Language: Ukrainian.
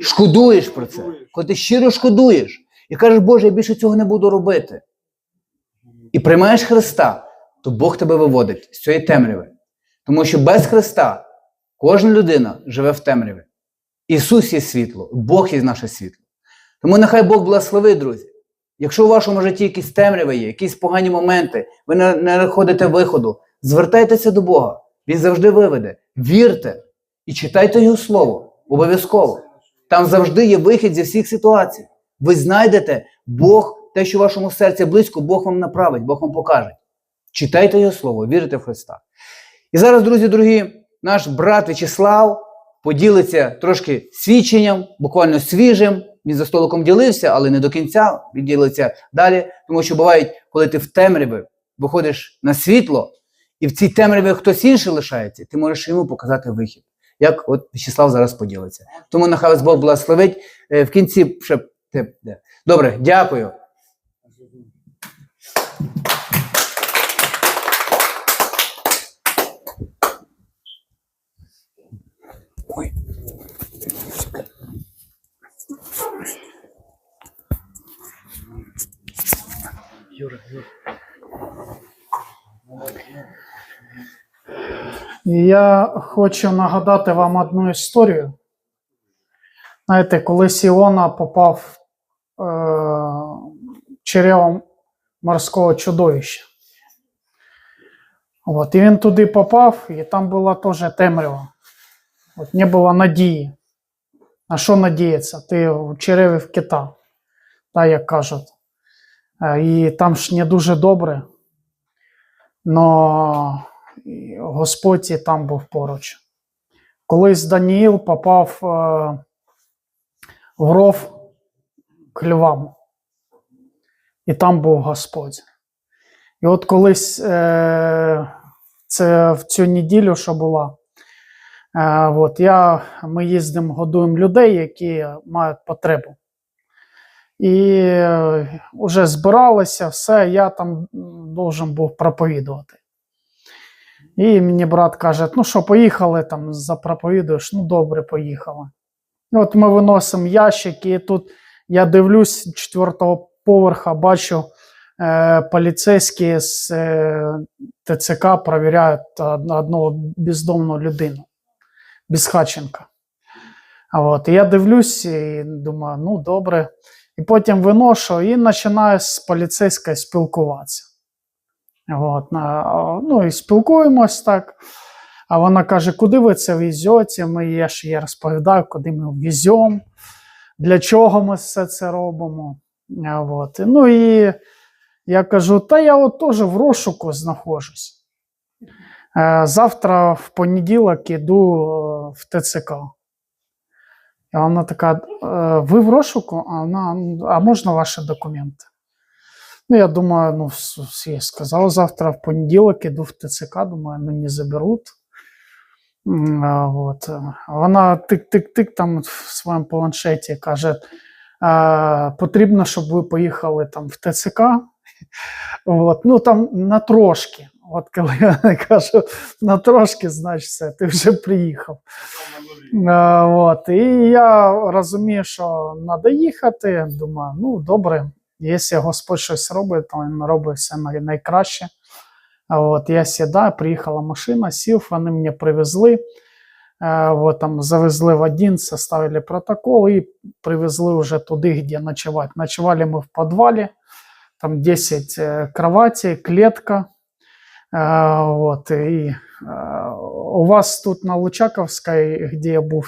Шкодуєш, про це. Коли ти щиро шкодуєш і кажеш, Боже, я більше цього не буду робити. І приймаєш Христа, то Бог тебе виводить з цієї темряви. Тому що без Христа кожна людина живе в темряві. Ісус є світло, Бог є наше світло. Тому нехай Бог благословить, друзі. Якщо у вашому житті якісь темряви є, якісь погані моменти, ви не, не знаходите виходу, звертайтеся до Бога. Він завжди виведе. Вірте і читайте Його Слово. Обов'язково. Там завжди є вихід зі всіх ситуацій. Ви знайдете Бог, те, що в вашому серці близько, Бог вам направить, Бог вам покаже. Читайте Його Слово, вірите в Христа. І зараз, друзі дорогі, наш брат В'ячеслав поділиться трошки свідченням, буквально свіжим. Він за столиком ділився, але не до кінця. Він ділиться далі. Тому що бувають, коли ти в темряві виходиш на світло, і в цій темряві хтось інший лишається, ти можеш йому показати вихід. Як от В'ячеслав зараз поділиться. Тому нехай вас Бог благословить. Е, В кінці ще добре, дякую. Юра, Юра. І я хочу нагадати вам одну історію. Знаєте, коли Сіона попав е, черевом морського чудовища. От, і він туди попав, і там була теж темрява. От, не було надії. На що надіятися? Ти в череві в кита, так як кажуть. Е, І там ж не дуже добре. Но Господь і там був поруч. Колись Даніїл попав е, в ров к львам, і там був Господь. І от колись е, це в цю неділю, що була, е, от я, ми їздимо, годуємо людей, які мають потребу. І вже збиралися, все, я там должен був проповідувати. І мені брат каже: ну що, поїхали там, запроповідуєш, ну добре, поїхали. От ми виносимо ящики, і тут я дивлюсь четвертого поверха, бачу, е, поліцейські з е, ТЦК перевіряють од- одного бездомну людину, безхаченка. От, і я дивлюсь і думаю, ну добре. І потім виношу і починаю з поліцейською спілкуватися. От, ну і спілкуємось так. А вона каже, куди ви це везете? Ми я ж я розповідаю, куди ми веземо, для чого ми все це робимо. От. Ну і я кажу, та я от теж в розшуку знаходжусь. Е, Завтра в понеділок іду е, в ТЦК. І вона така: «Е, ви в розшуку? А вона, а можна ваші документи? Ну, я думаю, ну, я сказав, завтра в понеділок іду в ТЦК, думаю, мені заберуть. М, а, От. Вона тик-тик-тик там в своєму планшеті каже: потрібно, щоб ви поїхали там в ТЦК. От. Ну там на трошки. От коли я кажу на трошки, значить все, ти вже приїхав. Е, От. І я розумію, що треба їхати. Думаю, ну добре, якщо Господь щось робить, то він робить все найкраще. От, я сідаю, приїхала машина, сів, вони мене привезли. Е, От, там, завезли в один, составили протокол і привезли вже туди, де ночевать. Ночевали ми в підвалі, там 10 е, кроватей, клетка. Е, От, і, у вас тут на Лучаковській, де я був,